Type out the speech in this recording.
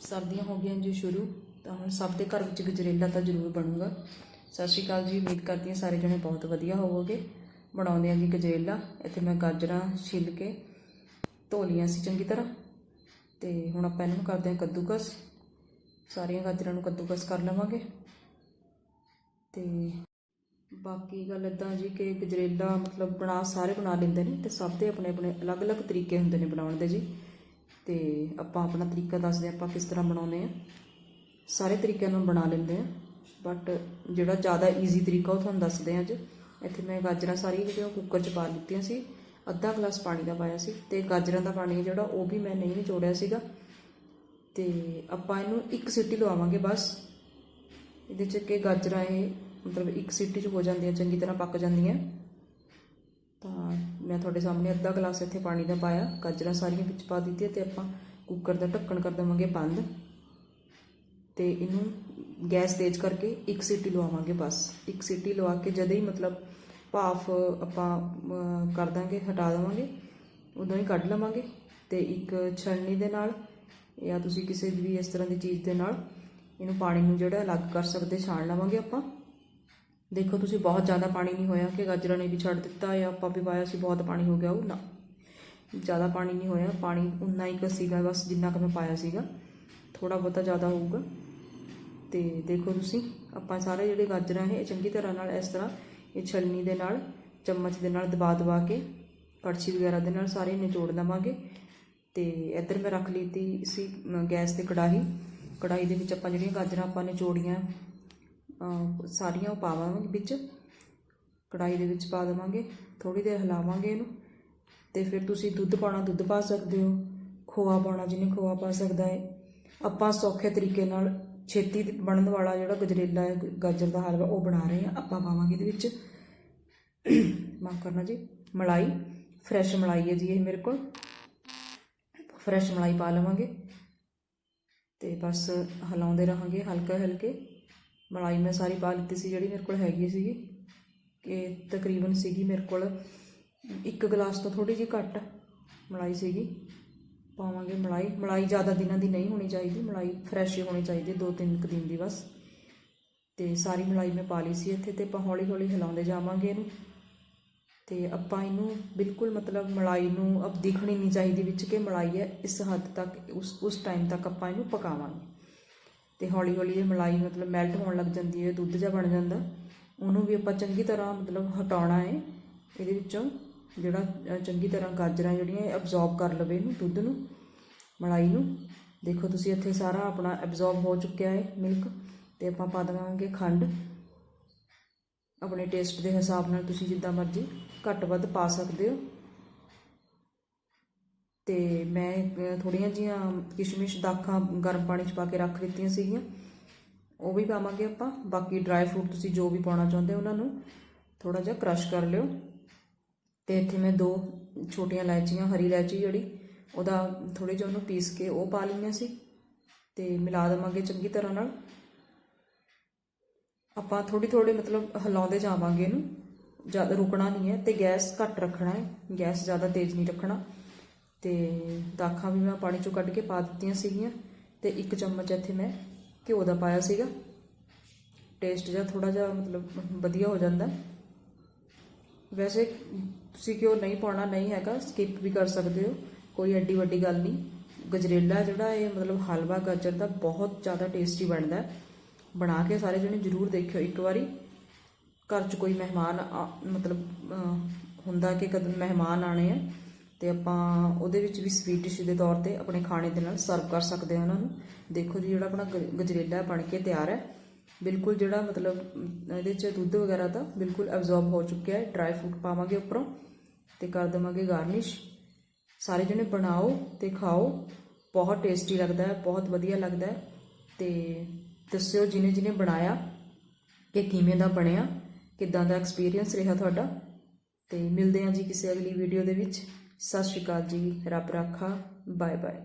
ਸਰਦੀਆਂ ਹੋ ਗਈਆਂ ਜੀ ਸ਼ੁਰੂ, ਤਾਂ ਹੁਣ ਸਭ ਦੇ ਘਰ ਵਿੱਚ ਗਜਰੇਲਾ ਤਾਂ ਜ਼ਰੂਰ ਬਣੂਗਾ। ਸਤਿ ਸ਼੍ਰੀ ਅਕਾਲ ਜੀ, ਉਮੀਦ ਕਰਦੀ ਹਾਂ ਸਾਰੇ ਜਣੇ ਬਹੁਤ ਵਧੀਆ ਹੋਵੋਗੇ। ਬਣਾਉਂਦੇ ਹਾਂ ਜੀ ਗਜਰੇਲਾ, ਇੱਥੇ ਮੈਂ ਗਾਜਰਾਂ ਛਿੱਲ ਕੇ ਧੋ ਲਈਆਂ ਸੀ ਚੰਗੀ ਤਰ੍ਹਾਂ। ਤੇ ਹੁਣ ਆਪਾਂ ਇਹਨਾਂ ਨੂੰ ਕਰਦੇ ਹਾਂ ਕੱਦੂਕਸ। ਸਾਰੀਆਂ ਗਾਜਰਾਂ ਨੂੰ ਕੱਦੂਕਸ ਕਰ ਲਵਾਂਗੇ। ਤੇ ਬਾਕੀ ਗੱਲ ਇਦਾਂ ਜੀ ਕਿ ਗਜਰੇਲਾ ਮਤਲਬ ਬਣਾ, ਸਾਰੇ ਬਣਾ ਲੈਂਦੇ ਨੇ ਤੇ ਸਭ ਦੇ ਆਪਣੇ ਆਪਣੇ ਅਲੱਗ-ਅਲੱਗ ਤਰੀਕੇ ਹੁੰਦੇ ਨੇ ਬਣਾਉਣ ਦੇ ਜੀ। ਤੇ ਆਪਾਂ ਆਪਣਾ ਤਰੀਕਾ ਦੱਸਦੇ ਹਾਂ ਆਪਾਂ ਕਿਸ ਤਰ੍ਹਾਂ ਬਣਾਉਂਦੇ ਆ ਸਾਰੇ ਤਰੀਕਿਆਂ ਨੂੰ ਬਣਾ ਲੈਂਦੇ ਆ ਬਟ ਜਿਹੜਾ ਜ਼ਿਆਦਾ ਈਜ਼ੀ ਤਰੀਕਾ ਉਹ ਤੁਹਾਨੂੰ ਦੱਸਦੇ ਆ ਅੱਜ। ਇੱਥੇ ਮੈਂ ਗਾਜਰਾਂ ਸਾਰੀਆਂ ਜਿਹੜੀਆਂ ਕੁੱਕਰ 'ਚ ਪਾ ਦਿੱਤੀਆਂ ਸੀ, ਅੱਧਾ ਗਲਾਸ ਪਾਣੀ ਦਾ ਪਾਇਆ ਸੀ ਤੇ ਗਾਜਰਾਂ ਦਾ ਪਾਣੀ ਜਿਹੜਾ ਉਹ ਵੀ ਮੈਂ ਨਹੀਂ ਨਿਚੋੜਿਆ ਸੀਗਾ। ਤੇ ਆਪਾਂ ਇਹਨੂੰ ਇੱਕ ਸੀਟੀ ਲਵਾਵਾਂਗੇ ਬਸ। ਇਹਦੇ 'ਚ ਕਿ ਗਾਜਰਾਂ ਇਹ ਮਤਲਬ ਇੱਕ ਸੀਟੀ 'ਚ ਹੋ ਜਾਂਦੀਆਂ, ਚੰਗੀ ਤਰ੍ਹਾਂ ਪੱਕ ਜਾਂਦੀਆਂ। ਮੈਂ ਤੁਹਾਡੇ ਸਾਹਮਣੇ ਅੱਧਾ ਗਲਾਸ ਇੱਥੇ ਪਾਣੀ ਦਾ ਪਾਇਆ, ਗਾਜਰਾਂ ਸਾਰੀਆਂ ਵਿੱਚ ਪਾ ਦਿੱਤੀਆਂ ਤੇ ਆਪਾਂ ਕੁੱਕਰ ਦਾ ਢੱਕਣ ਕਰ ਦੇਵਾਂਗੇ ਬੰਦ ਤੇ ਇਹਨੂੰ ਗੈਸ ਤੇਜ਼ ਕਰਕੇ ਇੱਕ ਸੀਟੀ ਲਵਾਵਾਂਗੇ ਬਸ। ਇੱਕ ਸੀਟੀ ਲਵਾ ਕੇ ਜਦ ਹੀ ਮਤਲਬ ਭਾਫ ਆਪਾਂ ਕਰ ਦਾਂਗੇ, ਹਟਾ ਦੇਵਾਂਗੇ ਉਦੋਂ ਹੀ ਕੱਢ ਲਵਾਂਗੇ ਤੇ ਇੱਕ ਛਲਣੀ ਦੇ ਨਾਲ ਜਾਂ ਤੁਸੀਂ ਕਿਸੇ ਵੀ ਇਸ ਤਰ੍ਹਾਂ ਦੀ ਚੀਜ਼ ਦੇ ਨਾਲ ਇਹਨੂੰ ਪਾਣੀ ਨੂੰ ਜਿਹੜਾ ਅਲੱਗ ਕਰ ਸਕਦੇ, ਛਾਣ ਲਵਾਂਗੇ ਆਪਾਂ। ਦੇਖੋ ਤੁਸੀਂ ਬਹੁਤ ਜ਼ਿਆਦਾ ਪਾਣੀ ਨਹੀਂ ਹੋਇਆ ਕਿ ਗਾਜਰਾਂ ਨੇ ਵੀ ਛੱਡ ਦਿੱਤਾ ਜਾਂ ਆਪਾਂ ਵੀ ਪਾਇਆ ਸੀ ਬਹੁਤ ਪਾਣੀ ਹੋ ਗਿਆ ਉਹ ਨਾ। ਜ਼ਿਆਦਾ ਪਾਣੀ ਨਹੀਂ ਹੋਇਆ ਪਾਣੀ ਉਨਾ ਹੀ ਕੁ ਸੀਗਾ ਬਸ ਜਿੰਨਾ ਕੁ ਮੈਂ ਪਾਇਆ ਸੀਗਾ। ਥੋੜਾ ਬਹੁਤਾ ਜ਼ਿਆਦਾ ਹੋਊਗਾ। ਤੇ ਦੇਖੋ ਤੁਸੀਂ ਆਪਾਂ ਸਾਰੇ ਜਿਹੜੇ ਗਾਜਰਾਂ ਹੈ ਇਹ ਚੰਗੀ ਤਰ੍ਹਾਂ ਨਾਲ ਇਸ ਤਰ੍ਹਾਂ ਇਹ ਛਲਨੀ ਦੇ ਨਾਲ ਚਮਚ ਦੇ ਨਾਲ ਦਬਾ ਦਬਾ ਕੇ ਕੜਛੀ ਵਗੈਰਾ ਦੇ ਨਾਲ ਸਾਰੇ ਨਿਚੋੜ ਦਵਾਂਗੇ। ਤੇ ਇੱਧਰ ਮੈਂ ਰੱਖ ਲਈ ਸੀ ਗੈਸ ਤੇ ਕੜਾਹੀ। ਕੜਾਹੀ ਦੇ ਵਿੱਚ ਆਪਾਂ ਜਿਹੜੀਆਂ ਗਾਜਰਾਂ ਆਪਾਂ ਨਿਚੋੜੀਆਂ ਅਹ, ਸਾਰੀਆਂ ਉਹ ਪਾਵਾਂਗੇ ਵਿੱਚ, ਕੜਾਹੀ ਦੇ ਵਿੱਚ ਪਾ ਦੇਵਾਂਗੇ ਥੋੜੀ ਦੇਰ ਹਿਲਾਵਾਂਗੇ ਇਹਨੂੰ, ਤੇ ਫਿਰ ਤੁਸੀਂ ਦੁੱਧ ਪਾਉਣਾ, ਦੁੱਧ ਪਾ ਸਕਦੇ ਹੋ, ਖੋਆ ਪਾਉਣਾ ਜਿਹਨੇ ਖੋਆ ਪਾ ਸਕਦਾ ਹੈ। ਆਪਾਂ ਸੌਖੇ ਤਰੀਕੇ ਨਾਲ ਛੇਤੀ ਬਣਨ ਵਾਲਾ ਜਿਹੜਾ ਗਜਰੇਲਾ ਹੈ, ਗਾਜਰ ਦਾ ਹਲਵਾ, ਉਹ ਬਣਾ ਰਹੇ ਹਾਂ, ਆਪਾਂ ਪਾਵਾਂਗੇ ਇਹਦੇ ਵਿੱਚ। ਮਾਫ ਕਰਨਾ ਜੀ, ਮਲਾਈ, ਫਰੈਸ਼ ਮਲਾਈ ਹੈ ਜੀ ਇਹ ਮੇਰੇ ਕੋਲ। ਫਰੈਸ਼ ਮਲਾਈ ਪਾ ਲਵਾਂਗੇ, ਤੇ ਬਸ ਹਿਲਾਉਂਦੇ ਰਹਾਂਗੇ ਹਲਕਾ ਹਲਕੇ ਮਲਾਈ ਮੈਂ ਸਾਰੀ ਪਾ ਲਿੱਤੀ ਸੀ ਜਿਹੜੀ ਮੇਰੇ ਕੋਲ ਹੈਗੀ ਸੀਗੀ, ਕਿ ਤਕਰੀਬਨ ਸੀਗੀ ਮੇਰੇ ਕੋਲ ਇੱਕ ਗਲਾਸ ਤੋਂ ਥੋੜੀ ਜਿਹੀ ਘੱਟ ਮਲਾਈ ਸੀਗੀ। ਪਾਵਾਂਗੇ ਮਲਾਈ। ਮਲਾਈ ਜ਼ਿਆਦਾ ਦਿਨਾਂ ਦੀ ਨਹੀਂ ਹੋਣੀ ਚਾਹੀਦੀ, ਮਲਾਈ ਫਰੈਸ਼ ਹੀ ਹੋਣੀ ਚਾਹੀਦੀ, ਦੋ ਤਿੰਨ ਕੁ ਦਿਨ ਦੀ ਬਸ। ਤੇ ਸਾਰੀ ਮਲਾਈ ਮੈਂ ਪਾ ਲਈ ਸੀ ਇੱਥੇ ਤੇ ਆਪਾਂ ਹੌਲੀ ਹੌਲੀ ਹਿਲਾਉਂਦੇ ਜਾਵਾਂਗੇ ਇਹਨੂੰ। ਤੇ ਆਪਾਂ ਇਹਨੂੰ ਬਿਲਕੁਲ ਮਤਲਬ ਮਲਾਈ ਨੂੰ ਅਬ ਦਿਖਣੀ ਨਹੀਂ ਚਾਹੀਦੀ ਵਿੱਚ, ਕਿ ਮਲਾਈ ਹੈ ਇਸ ਹੱਦ ਤੱਕ, ਉਸ ਉਸ ਟਾਈਮ ਤੱਕ ਆਪਾਂ ਇਹਨੂੰ ਪਕਾਵਾਂਗੇ। ਤੇ ਹੌਲੀ ਹੌਲੀ ਇਹ ਮਲਾਈ ਮਤਲਬ ਮੈਲਟ ਹੋਣ ਲੱਗ ਜਾਂਦੀ ਹੈ, ਦੁੱਧ ਜਿਹਾ ਬਣ ਜਾਂਦਾ। ਉਹਨੂੰ ਵੀ ਆਪਾਂ ਚੰਗੀ ਤਰ੍ਹਾਂ ਮਤਲਬ ਹਟਾਉਣਾ ਹੈ। ਇਹਦੇ ਵਿੱਚੋਂ ਜਿਹੜਾ ਚੰਗੀ ਤਰ੍ਹਾਂ ਗਾਜਰਾਂ ਜਿਹੜੀਆਂ ਅਬਜ਼ੌਰਬ ਕਰ ਲਵੇ ਇਹਨੂੰ, ਦੁੱਧ ਨੂੰ, ਮਲਾਈ ਨੂੰ। ਦੇਖੋ ਤੁਸੀਂ ਇੱਥੇ ਸਾਰਾ ਆਪਣਾ ਅਬਜ਼ੌਰਬ ਹੋ ਚੁੱਕਿਆ ਹੈ ਮਿਲਕ ਤੇ ਆਪਾਂ ਪਾ ਦੇਵਾਂਗੇ ਖੰਡ। ਆਪਣੇ ਟੇਸਟ ਦੇ ਹਿਸਾਬ ਨਾਲ ਤੁਸੀਂ ਜਿੱਦਾਂ ਮਰਜ਼ੀ ਘੱਟ ਵੱਧ ਪਾ ਸਕਦੇ ਹੋ। ਤੇ ਮੈਂ ਅ, ਥੋੜੀਆਂ ਜੀਆਂ ਕਿਸ਼ਮਿਸ਼ ਦਾਖਾਂ ਗਰਮ ਪਾਣੀ 'ਚ ਪਾ ਕੇ ਰੱਖ ਦਿੱਤੀਆਂ ਸੀਗੀਆਂ। ਉਹ ਵੀ ਪਾਵਾਂਗੇ ਆਪਾਂ। ਬਾਕੀ ਡਰਾਈ ਫਰੂਟ ਤੁਸੀਂ ਜੋ ਵੀ ਪਾਉਣਾ ਚਾਹੁੰਦੇ ਹੋ ਉਹਨਾਂ ਨੂੰ ਥੋੜਾ ਜਿਹਾ ਕ੍ਰਸ਼ ਕਰ ਲਿਓ। ਤੇ ਇੱਥੇ ਮੈਂ ਦੋ ਛੋਟੀਆਂ ਇਲਾਇਚੀਆਂ ਹਰੀ ਇਲਾਇਚੀ ਜਿਹੜੀ ਉਹਦਾ ਥੋੜੇ ਜਿਹਾ ਉਹਨੂੰ ਪੀਸ ਕੇ ਉਹ ਪਾ ਲਈਆਂ ਸੀ। ਤੇ ਮਿਲਾ ਦੇਵਾਂਗੇ ਚੰਗੀ ਤਰ੍ਹਾਂ ਨਾਲ। ਆਪਾਂ ਥੋੜੀ ਥੋੜੀ ਮਤਲਬ ਹਿਲਾਉਂਦੇ ਜਾਵਾਂਗੇ ਇਹਨੂੰ। ਜ਼ਿਆਦਾ ਰੁਕਣਾ ਨਹੀਂ ਹੈ ਤੇ ਗੈਸ ਘੱਟ ਰੱਖਣਾ ਹੈ। ਗੈਸ ਜ਼ਿਆਦਾ ਤੇਜ਼ ਨਹੀਂ ਰੱਖਣਾ। ਤੇ ਦਾਖਾਂ ਵੀ ਮੈਂ ਪਾਣੀ ਚੋਂ ਕੱਢ ਕੇ ਪਾ ਦਿੱਤੀਆਂ ਸੀਗੀਆਂ ਤੇ ਇੱਕ ਚਮਚ ਇੱਥੇ ਮੈਂ ਘਿਓ ਦਾ ਪਾਇਆ ਸੀਗਾ। ਟੇਸਟ ਜਿਹਾ ਥੋੜਾ ਜਿਹਾ ਮਤਲਬ ਵਧੀਆ ਹੋ ਜਾਂਦਾ। ਵੈਸੇ ਤੁਸੀਂ ਘਿਓ ਨਹੀਂ ਪਾਉਣਾ ਨਹੀਂ ਹੈਗਾ ਸਕਿਪ ਵੀ ਕਰ ਸਕਦੇ ਹੋ, ਕੋਈ ਐਡੀ ਵੱਡੀ ਗੱਲ ਨਹੀਂ। ਗਜਰੇਲਾ ਜਿਹੜਾ ਇਹ ਮਤਲਬ ਹਲਵਾ, ਗਾਜਰ ਦਾ ਬਹੁਤ ਜ਼ਿਆਦਾ ਟੇਸਟੀ ਬਣਦਾ ਬਣਾ ਕੇ ਸਾਰੇ ਜਣੇ ਜ਼ਰੂਰ ਦੇਖਿਓ ਇੱਕ ਵਾਰੀ। ਘਰ 'ਚ ਕੋਈ ਮਹਿਮਾਨ ਆ- ਮਤਲਬ ਹੁੰਦਾ ਕਿ ਕਦ ਮਹਿਮਾਨ ਆਣੇ ਆ। ਤੇ ਆਪਾਂ ਉਹਦੇ ਵਿੱਚ ਵੀ ਸਵੀਟ ਡਿਸ਼ ਦੇ ਤੌਰ ਤੇ ਆਪਣੇ ਖਾਣੇ ਦੇ ਨਾਲ ਸਰਵ ਕਰ ਸਕਦੇ ਹਾਂ ਉਹਨਾਂ ਨੂੰ। ਦੇਖੋ ਜੀ, ਜਿਹੜਾ ਆਪਣਾ ਗ- ਗਜਰੇਲਾ ਬਣ ਕੇ ਤਿਆਰ ਹੈ। ਬਿਲਕੁਲ ਜਿਹੜਾ ਮਤਲਬ ਇਹਦੇ 'ਚ ਦੁੱਧ ਵਗੈਰਾ ਤਾਂ ਬਿਲਕੁਲ ਐਬਜ਼ੌਰਬ ਹੋ ਚੁੱਕਿਆ ਹੈ। ਡਰਾਈ ਫਰੂਟ ਪਾਵਾਂਗੇ ਉੱਪਰੋਂ ਤੇ ਕਰ ਦੇਵਾਂਗੇ ਗਾਰਨਿਸ਼ ਸਾਰੇ ਜਣੇ ਬਣਾਓ ਤੇ ਖਾਓ। ਬਹੁਤ ਟੇਸਟੀ ਲੱਗਦਾ ਹੈ, ਬਹੁਤ ਵਧੀਆ ਲੱਗਦਾ ਹੈ। ਤੇ ਦੱਸਿਓ ਜਿਹਨੇ ਜਿਹਨੇ ਬਣਾਇਆ, ਕਿ ਕਿਵੇਂ ਦਾ ਬਣਿਆ, ਕਿਦਾਂ ਦਾ ਐਕਸਪੀਰੀਅੰਸ ਰਿਹਾ ਤੁਹਾਡਾ। ਤੇ ਮਿਲਦੇ ਹਾਂ ਜੀ ਕਿਸੇ ਅਗਲੀ ਵੀਡੀਓ ਦੇ ਵਿੱਚ। ਸਤਿ ਸ਼੍ਰੀ ਅਕਾਲ ਜੀ ਰੱਬ ਰਾਖਾ ਬਾਏ ਬਾਏ